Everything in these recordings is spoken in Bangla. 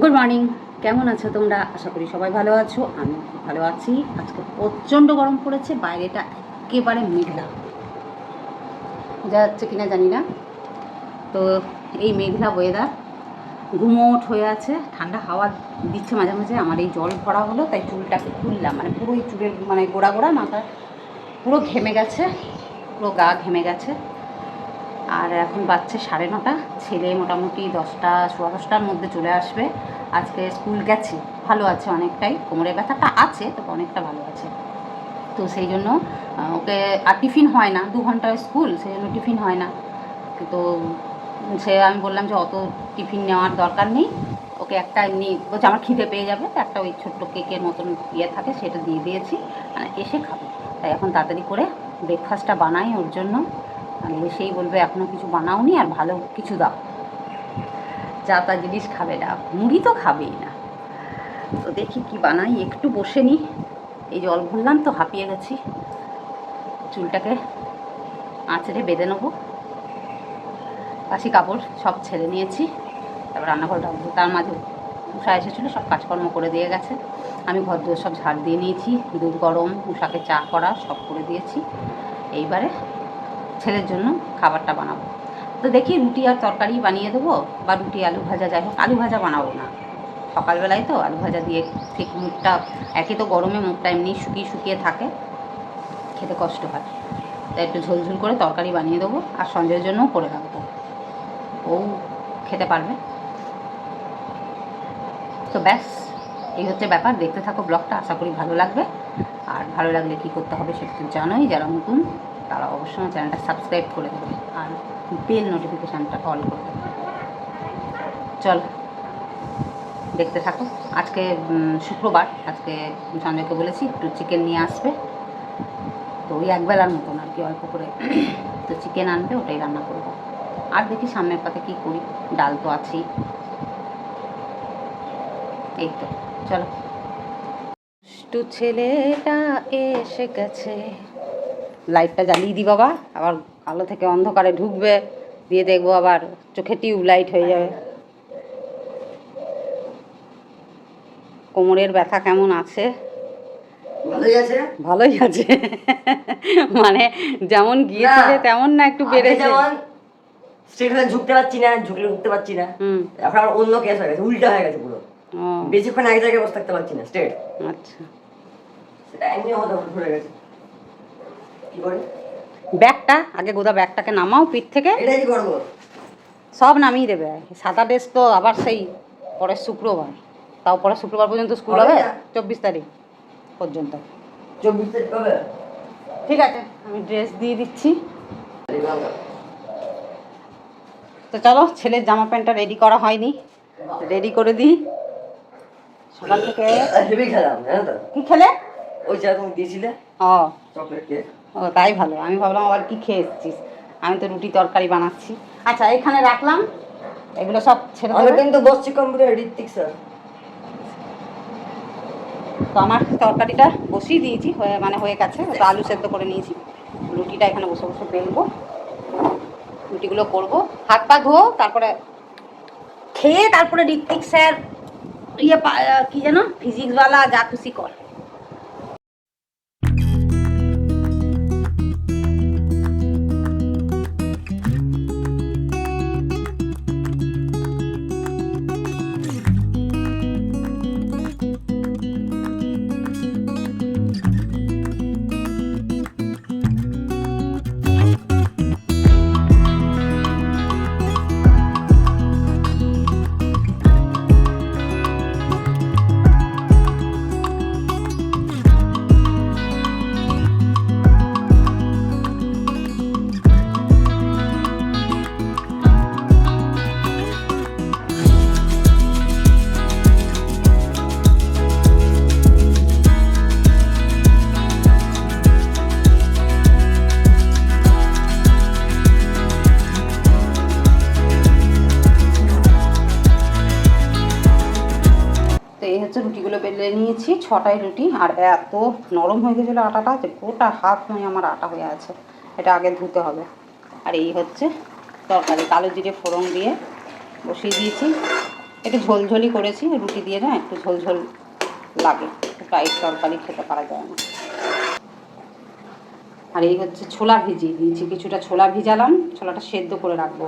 গুড মর্নিং কেমন আছো তোমরা? আশা করি সবাই ভালো আছো। আমি ভালো আছি। আজকে প্রচণ্ড গরম পড়েছে, বাইরেটা একেবারে মেঘলা। বোঝা যাচ্ছে কিনা জানি না। তো এই মেঘলা ওয়েদার ঘুমোট হয়ে আছে। ঠান্ডা হাওয়া দিচ্ছে মাঝে মাঝে, আমার এই জল ভরা হলো, তাই চুলটাকে খুললাম। মানে পুরো এই চুলের মানে গোড়া গোড়া মাথা পুরো ঘেমে গেছে, পুরো গা ঘেমে গেছে। আর এখন বাচ্চা সাড়ে নটা। ছেলে মোটামুটি দশটা, সোয়া দশটার মধ্যে চলে আসবে। আজকে স্কুল গেছে। ভালো আছে অনেকটাই। কোমরের ব্যথাটা আছে, তবে অনেকটা ভালো আছে। তো সেই জন্য ওকে আর টিফিন হয় না। দু ঘণ্টার স্কুল, সেই জন্য টিফিন হয় না। তো সে, আমি বললাম যে অত টিফিন নেওয়ার দরকার নেই। ওকে একটা এমনি বলছে আমার খিদে পেয়ে যাবে, তো একটা ওই ছোট্ট কেকের মতন ইয়ে থাকে, সেটা দিয়ে দিয়েছি। মানে এসে খাবে। তাই এখন তাড়াতাড়ি করে ব্রেকফাস্টটা বানাই ওর জন্য। আর এসেই বলবে এখনও কিছু বানাওনি আর ভালো কিছু দাও। যা তা জিনিস খাবে না, মুড়ি তো খাবেই না। তো দেখি কি বানাই, একটু বসে নিই এই জল ভরলাম তো, হাঁপিয়ে গেছি। চুলটাকে আঁচড়ে বেঁধে নেব। কাশি কাপড় সব ছেড়ে নিয়েছি। তারপর রান্নাঘর ঢাকবো। তার মাঝে উষা এসেছিল, সব কাজকর্ম করে দিয়ে গেছে। আমি ঘর সব ঝাড় দিয়ে নিয়েছি। দুধ গরম উষাকে চা করা সব করে দিয়েছি। এইবারে ছেলের জন্য খাবারটা বানাবো। তো দেখি রুটি আর তরকারি বানিয়ে দেবো বা রুটি, আলু ভাজা, যাই হোক। আলু ভাজা বানাবো না। সকালবেলায় তো আলু ভাজা দিয়ে ঠিক মুখটা, একে তো গরমে মুখটা এমনি শুকিয়ে শুকিয়ে থাকে, খেতে কষ্ট হয়। তাই একটু ঝোলঝোল করে তরকারি বানিয়ে দেবো আর সঞ্জয়ের জন্যও করে রাখব। ও খেতে পারবে। তো ব্যাস, এই হচ্ছে ব্যাপার। দেখতে থাকো ব্লগটা। আশা করি ভালো লাগবে। আর ভালো লাগলে কী করতে হবে সেটা তো জানোই। যারা নতুন তারা অবশ্যই চ্যানেলটা সাবস্ক্রাইব করে দেবে আর বেল নোটিফিকেশানটা অল করে দেবে। চল, দেখতে থাকো। আজকে শুক্রবার, আজকে সঞ্জয়কে বলেছি একটু চিকেন নিয়ে আসবে। তো ওই একবেলার মতন আর কি, অল্প করে। তো চিকেন আনবে, ওটাই রান্না করব। আর দেখি সামনের পাতে কী করি, ডাল তো আছেই। এই তো, চলো। ছেলেটা এসে গেছে। লাইটটা জ্বালিয়ে দিই বাবা আবার আলো থেকে অন্ধকারে ঢুকবে দিয়ে দেখব আবার চোখে টিউব লাইট হয়ে যাবে। কোমরের ব্যথা কেমন আছে? ভালোই আছে। ভালোই আছে। মানে যেমন গিয়েছিলে তেমন না একটু বেড়েছে। স্ট্রেট হয়ে ঝুঁকতে পারছি না ঝুঁকলে উঠতে পারছি না। হুম। এখন আবার অন্য কেস হয়ে গেছে উল্টা হয়ে গেছে পুরো। বেশিক্ষণ এক জায়গায় বসে থাকতে পারছি না স্ট্রেট আচ্ছা। সেটা এমনি হতে ঘুরে গেছে। কি করে? ব্যাগটা আগে গোদা ব্যাগটাকে নামাও পিঠ থেকে। এটাই কি করব? সব নামিয়ে দেবে। সাদা ড্রেস তো আবার সেই পরের শুক্রবার। তাও পরের শুক্রবার পর্যন্ত স্কুল হবে? চব্বিশ তারিখ পর্যন্ত। চব্বিশ তারিখ ঠিক আছে আমি ড্রেস দিয়ে দিচ্ছি। তো চলো ছেলের জামা প্যান্টটা রেডি করা হয়নি। রেডি করে দিই। সকাল থেকে কি খেলে? ওই চা তুমি দিয়েছিলে। ও। Chocolate cake. ও তাই ভালো। আমি ভাবলাম আবার কি খেয়ে এসছিস? আমি তো রুটি তরকারি বানাচ্ছি। আচ্ছা এখানে রাখলাম। এগুলো সব ছেড়ে আমি কিন্তু বসছি কম্পিউটার ঋত্বিক স্যার। তো আমার তরকারিটা বসিয়ে দিয়েছি হয়ে মানে হয়ে গেছে। তো আলু সেদ্ধ করে নিয়েছি। রুটিটা এখানে বসে বসে বেলবো। রুটিগুলো করব। হাত পা ধো তারপরে খেয়ে তারপরে ঋত্বিক স্যার ইয়ে কি যেন ফিজিক্সওয়ালা যা খুশি কর। ছটাই রুটি আর এত নরম হয়ে গেছিল আটাটা যে গোটা হাত নয় আমার আটা হয়ে আছে। এটা আগে ধুতে হবে। আর এই হচ্ছে তরকারি। কালো জিরে ফোড়ন দিয়ে বসিয়ে দিয়েছি। একটু ঝোলঝোলি করেছি। রুটি দিয়ে না একটু ঝোলঝোল লাগে। টাইট তরকারি খেতে পারা যায় না। আর এই হচ্ছে ছোলা ভিজিয়ে দিয়েছি কিছুটা ছোলা ভিজালাম। ছোলাটা সেদ্ধ করে রাখব।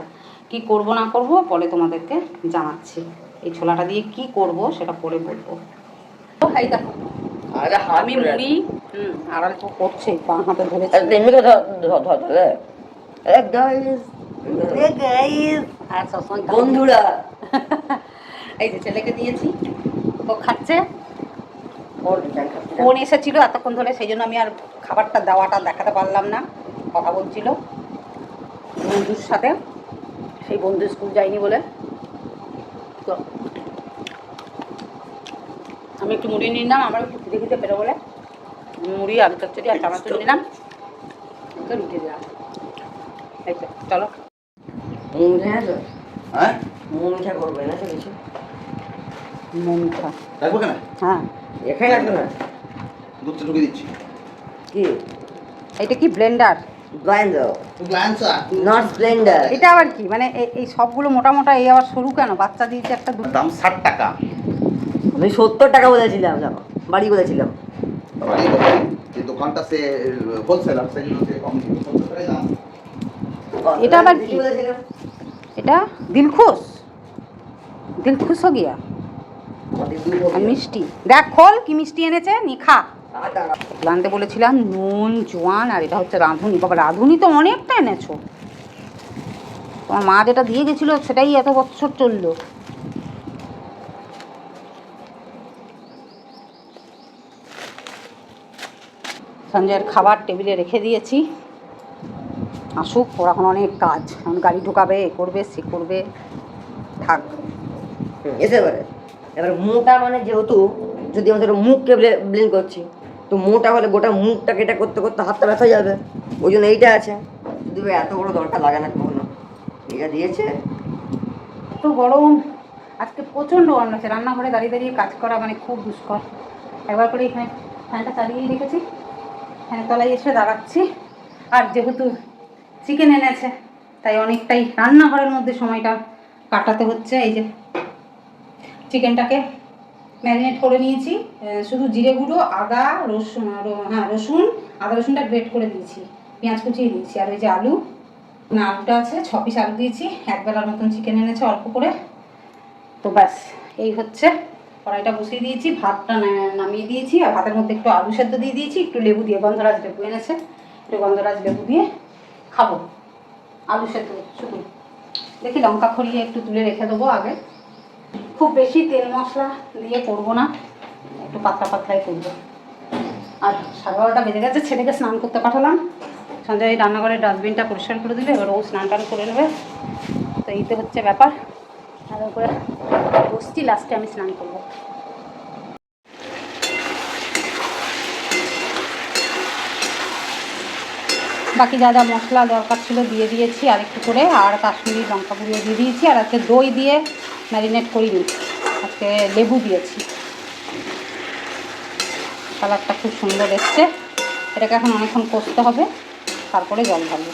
কি করব না করব পরে তোমাদেরকে জানাচ্ছি। এই ছোলাটা দিয়ে কি করব সেটা পরে বলব। দেখো। আমি মুড়ি হুম আড়াল করছে বাঁ হাতে এমনি আর সবসময় বন্ধুরা। এই যে ছেলেকে দিয়েছি ও খাচ্ছে। ফোন এসেছিল এতক্ষণ ধরে সেই জন্য আমি আর খাবারটা দেওয়াটা দেখাতে পারলাম না। কথা বলছিল বন্ধুর সাথে। সেই বন্ধু স্কুল যায়নি বলে। তো আমি একটু মুড়ি নিলাম আমার একটু খিদে খিদে পেরো বলে। মুড়ি আলু চচ্চড়ি আর চানাচুর নিলাম। ওকে রুটি দিলাম। এই তো চলো। মুখ হ্যাঁ? মুখ করবে না তো কিছু? মনটা রাখব কেন? হ্যাঁ। এখানে রাখবে না দুধটা ঢুকে দিচ্ছি। কি? এটা কি ব্লেন্ডার নট ব্লেন্ডার এটা আবার কি? মানে এই- এই সবগুলো মোটা মোটা এই আবার সরু কেন? বাচ্চা দিয়েছে একটা দুধ। দাম ষাট টাকা। আমি সত্তর টাকা বলেছিলাম দেখো বাড়ি বলেছিলাম দোকানটা সে হোলসেলার সে কম এটা আবার কি? এটা? দিলখুশ? দিলখুশ হো গিয়া। মিষ্টি? দেখ খোল কি মিষ্টি এনেছে নি খা। বলেছিলাম নুন জোয়ান আর এটা হচ্ছে রাঁধুনি। বাবা রাঁধুনি তো অনেকটা এনেছো। তোমার মা যেটা দিয়ে গেছিল সেটাই এত বছর চলল। সঞ্জয়ের খাবার টেবিলে রেখে দিয়েছি। আসুক ওর এখন অনেক কাজ। এখন গাড়ি ঢোকাবে এ করবে সে করবে থাক। এসে এবারে এবার মোটা মানে যেহেতু যদি আমাদের মুখকে ব্লেন্ড করছি তো মোটা হলে গোটা মুখটাকে এটা করতে করতে হাতটা ব্যথা যাবে। ওই জন্য এইটা আছে। যদি এত বড় দরকার লাগে না কখনো। এটা দিয়েছে। তো গরম। আজকে প্রচণ্ড গরম লাগছে। রান্নাঘরে দাঁড়িয়ে দাঁড়িয়ে কাজ করা মানে খুব দুষ্কর। একবার করে এখানে ফ্যানটা চালিয়েই রেখেছি। তলায় এসে দাঁড়াচ্ছি। আর যেহেতু চিকেন এনেছে, তাই অনেকটাই রান্নাঘরের মধ্যে সময়টা কাটাতে হচ্ছে। এই যে চিকেনটাকে ম্যারিনেট করে নিয়েছি। শুধু জিরে গুঁড়ো, আদা, রসুন হ্যাঁ রসুন, আদা রসুনটা গ্রেট করে দিয়েছি। পেঁয়াজ কুচিয়ে দিয়েছি। আর ওই যে আলু না আলুটা আছে, ছ পিস আলু দিয়েছি। এক বেলার মতন চিকেন এনেছে, অল্প করে। তো ব্যাস, এই হচ্ছে কড়াইটা বসিয়ে দিয়েছি, ভাতটা নামিয়ে দিয়েছি, আর ভাতের মধ্যে একটু আলু সেদ্ধ দিয়ে দিয়েছি, একটু লেবু দিয়ে, গন্ধরাজ লেবু এনেছে, একটু গন্ধরাজ লেবু দিয়ে খাব। আলু সেদ্ধ, শুধু। দেখি লঙ্কা খড়িয়ে একটু তুলে রেখে দেবো আগে। খুব বেশি তেল মশলা দিয়ে করব না, একটু পাতলা পাতলাই করব। আর সাড়ে বারোটা বেজে গেছে, ছেলেকে স্নান করতে পাঠালাম। সঞ্জয় রান্নাঘরের ডাস্টবিনটা পরিষ্কার করে দিলে, এবার ও স্নান টান করে নেবে। তো এই তো হচ্ছে ব্যাপার। আর করে বসছি লাস্টে আমি স্নান করব। বাকি যা যা মশলা দরকার ছিল দিয়ে দিয়েছি, আর একটু করে, আর কাশ্মীরি লঙ্কা গুঁড়িয়ে দিয়ে দিয়েছি, আর আজকে দই দিয়ে ম্যারিনেট করিনি, আজকে লেবু দিয়েছি। কালারটা খুব সুন্দর এসছে, এটাকে এখন অনেকক্ষণ কষতে হবে, তারপরে জল ঢালবো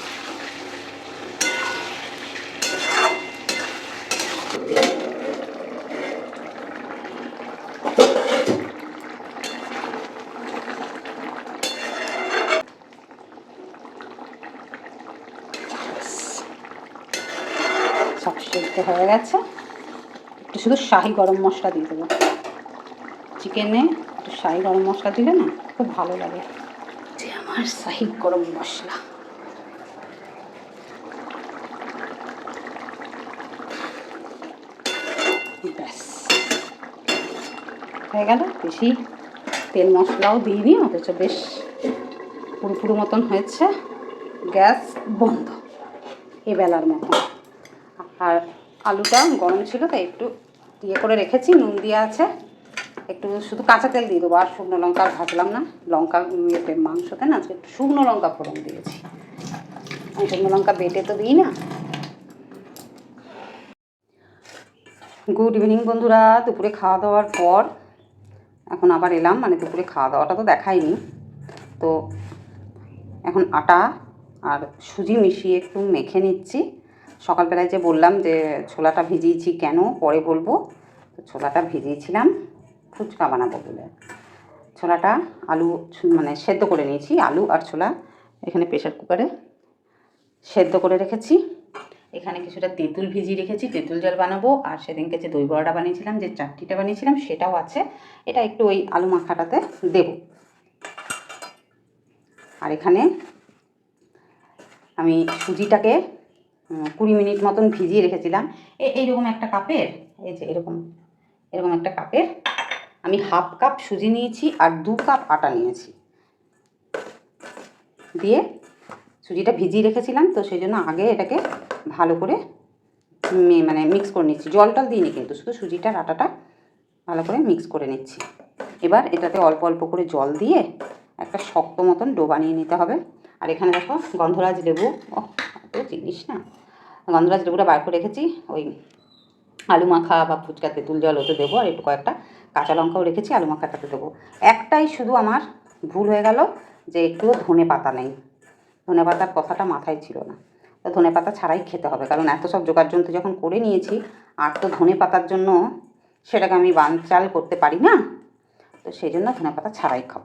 সব সেদ্ধ হয়ে গেছে। একটু শুধু শাহি গরম মশলা দিয়ে দেবো। চিকেনে একটু শাহি গরম মশলা দিলে না খুব ভালো লাগে। যে আমার শাহি গরম মশলা। হয়ে গেল। বেশি তেল মশলাও দিইনি অথচ বেশ পুরো মতন হয়েছে। গ্যাস বন্ধ। এবেলার মতন। আলুটা গরম ছিল, তাই একটু ইয়ে করে রেখেছি, নুন দিয়ে আছে। একটু শুধু কাঁচা তেল দিয়ে দেবো, আর শুকনো লঙ্কা ভাজলাম না। লঙ্কা ইয়েতে মাংসতে না, আজকে একটু শুকনো লঙ্কা ফোড়ন দিয়েছি। আমি শুকনো লঙ্কা বেটে তো দিই না। গুড ইভিনিং বন্ধুরা, দুপুরে খাওয়া দাওয়ার পর এখন আবার এলাম মানে দুপুরে খাওয়া দাওয়াটা তো দেখাইনি। তো এখন আটা আর সুজি মিশিয়ে একটু মেখে নিচ্ছি। সকালবেলায় যে বললাম যে ছোলাটা ভিজিয়েছি কেন, পরে বলব। তো ছোলাটা ভিজিয়েছিলাম, ফুচকা বানাবো বলে। ছোলাটা আলু মানে সেদ্ধ করে নিয়েছি, আলু আর ছোলা। এখানে প্রেশার কুকারে সেদ্ধ করে রেখেছি। এখানে কিছুটা তেঁতুল ভিজিয়ে রেখেছি, তেঁতুল জল বানাবো। আর সেদিনকে যে দই বড়াটা বানিয়েছিলাম, যে চাটনিটা বানিয়েছিলাম, সেটাও আছে। এটা একটু ওই আলু মাখাটাতে দেব। আর এখানে আমি সুজিটাকে কুড়ি মিনিট মতন ভিজিয়ে রেখেছিলাম। এইরকম একটা কাপের, এই যে এরকম এরকম একটা কাপের আমি হাফ কাপ সুজি নিয়েছি আর দু কাপ আটা নিয়েছি। দিয়ে সুজিটা ভিজিয়ে রেখেছিলাম, তো সেই জন্য আগে এটাকে ভালো করে মানে মিক্স করে নিচ্ছি। জল টল দিইনি কিন্তু, শুধু সুজিটার আটাটা ভালো করে মিক্স করে নিচ্ছি। এবার এটাতে অল্প অল্প করে জল দিয়ে একটা শক্ত মতন ডো বানিয়ে নিতে হবে। আর এখানে দেখো গন্ধরাজ লেবু ও এত জিনিস না। গন্ধরাজ লেবুটা বার করে রেখেছি। ওই আলু মাখা বা ফুচকা, তেঁতুল জল ওতে দেবো আর একটু কয়েকটা কাঁচা লঙ্কাও রেখেছি, আলু মাখাটাতে দেবো। একটাই শুধু আমার ভুল হয়ে গেল যে একটুও ধনে পাতা নেই। ধনে পাতার কথাটা মাথায় ছিল না। তো ধনে পাতা ছাড়াই খেতে হবে, কারণ এত সব জোগাড় যন্ত্র যখন করে নিয়েছি, আর তো ধনে পাতার জন্য সেটাকে আমি বানচাল করতে পারি না, তো সেই জন্য ধনে পাতা ছাড়াই খাব।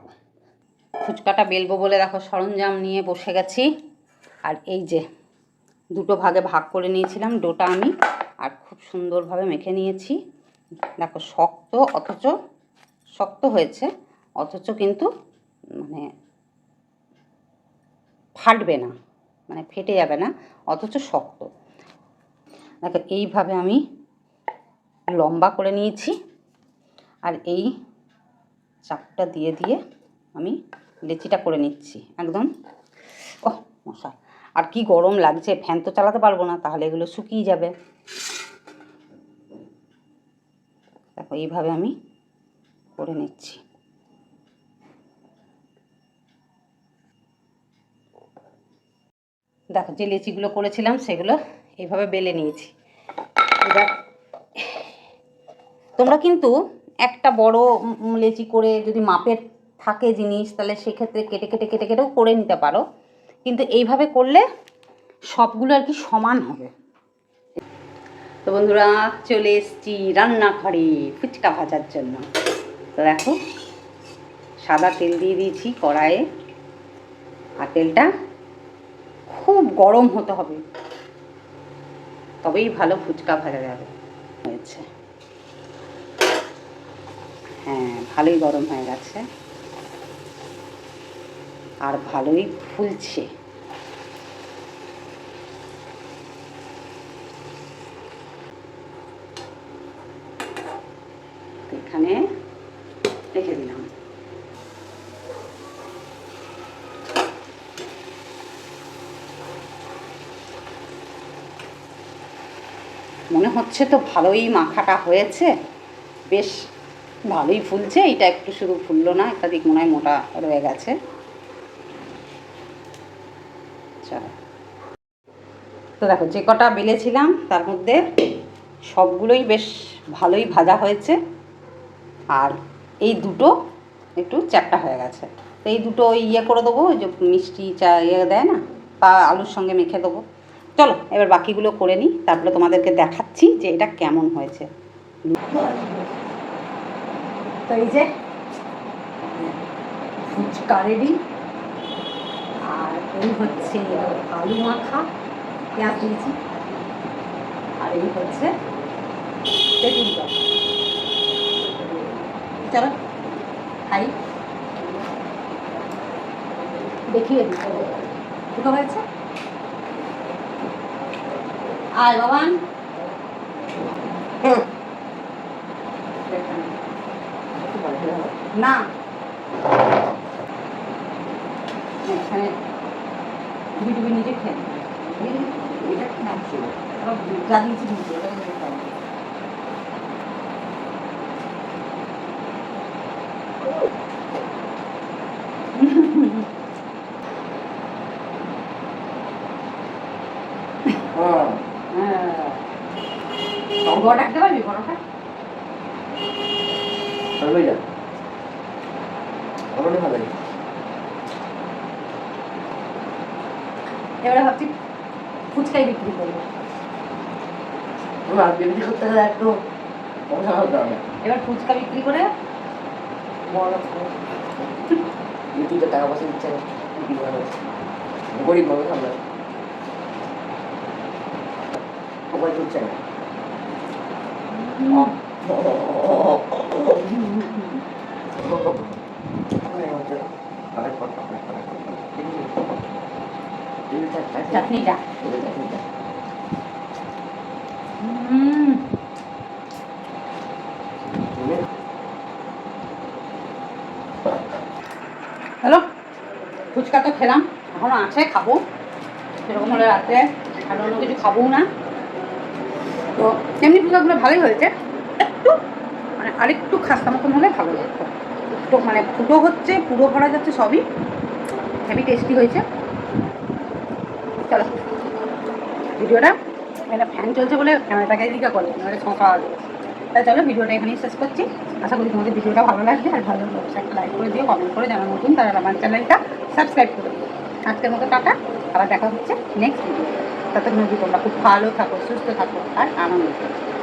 ফুচকাটা বেলবো বলে দেখো সরঞ্জাম নিয়ে বসে গেছি। আর এই যে দুটো ভাগে ভাগ করে নিয়েছিলাম, ডোটা আমি, আর খুব সুন্দরভাবে মেখে নিয়েছি। দেখো, শক্ত, অথচ শক্ত হয়েছে, অথচ কিন্তু মানে ফাটবে না মানে ফেটে যাবে না, অথচ শক্ত। দেখো, এইভাবে আমি লম্বা করে নিয়েছি, আর এই চাপটা দিয়ে দিয়ে আমি লেচিটা করে নিচ্ছি, একদম। ও মশা আর কি গরম লাগছে, ফ্যান তো চালাতে পারব না, তাহলে এগুলো শুকিয়ে যাবে। দেখো, এইভাবে আমি করে নিচ্ছি। দেখো, যে লেচিগুলো করেছিলাম, সেগুলো এইভাবে বেলে নিয়েছি। এবার, তোমরা কিন্তু একটা বড় লেচি করে যদি মাপের থাকে জিনিস, তাহলে সেক্ষেত্রে কেটে কেটে কেটে, কেটেও করে নিতে পারো। কিন্তু এইভাবে করলে সবগুলো আর কি সমান হবে। তো বন্ধুরা, চলে এসছি রান্নাঘরে ফুচকা ভাজার জন্য। তো দেখো, সাদা তেল দিয়ে দিয়েছি কড়াইয়ে। আর তেলটা খুব গরম হতে হবে। তবেই ভালো ফুচকা ভাজা যাবে। হয়েছে। হ্যাঁ ভালোই গরম হয়ে গেছে। আর ভালোই ফুলছে। এখানে রেখে দিলাম। মনে হচ্ছে তো ভালোই মাখাটা হয়েছে। বেশ ভালোই ফুলছে, এটা একটু শুধু ফুললো না একটা দিক মনে হয় মোটা রয়ে গেছে চলো তো দেখো, যে কটা বেলেছিলাম, তার মধ্যে সবগুলোই বেশ ভালোই ভাজা হয়েছে। আর এই দুটো একটু চ্যাপটা হয়ে গেছে। তো এই দুটো ইয়ে করে দেবো, ওই যে মিষ্টি চা ইয়ে দেয় না, বা আলুর সঙ্গে মেখে দেবো। চলো, এবার বাকিগুলো করে নিই, তারপরে তোমাদেরকে দেখাচ্ছি যে এটা কেমন হয়েছে। তো এই যে, ফুচকা রেডি আর এই হচ্ছে আলু মাখা। পেঁয়াজ দিয়েছি। আর এই হচ্ছে তেঁতুল জল চলো খাই। দেখিয়ে দিতে দুটো হয়েছে। আয় বাবান না। এখানে ডুবি ডুবি নিজে খেয়ে নাম ছিল আবার যা দিয়েছি দিয়েছি ওটাকে হ্যাঁ। হ্যাঁ। বড় ডাকতে পারবি বড়টা ভালোই যা। ভালোই ভালো এবারে ভাবছি ফুচকাই বিক্রি করব বিক্রি করতে গেলে একটু এবার ফুচকা বিক্রি করে বড় ইউটিউবে টাকা পয়সা দিচ্ছে গরিব মানুষ আমরা সবাই দিচ্ছে না চাটনিটা। হ্যালো, ফুচকা তো খেলাম, এখনও আছে, খাব। সেরকম হলে রাত্রে আর অন্য কিছু খাব না। তো এমনি ফুচকাগুলো ভালোই হয়েছে। একটু মানে আরেকটু খাস্তা মতন হলে ভালো লাগতো মানে ফুটো হচ্ছে, পুরো ভরা যাচ্ছে সবই। হেভি টেস্টি হয়েছে। চলো। ভিডিওটা এটা ফ্যান চলছে বলে ক্যামেরাটাকে এদিকে করে, নাহলে ছোঁকা হবে। তাই চলো, ভিডিওটা এখানেই শেষ করছি। আশা করি তোমাদের ভিডিওটা ভালো লাগবে, আর ভালো লাগছে একটা লাইক করে দিও কমেন্ট করে জানা নতুন তারা আমার চ্যানেলটা সাবস্ক্রাইব করে দিও। আজকের মতো টাটা, আবার দেখা হচ্ছে নেক্সট ভিডিও ততক্ষণ তোমরা খুব ভালো থাকো, সুস্থ থাকো, আর আনন্দ করো।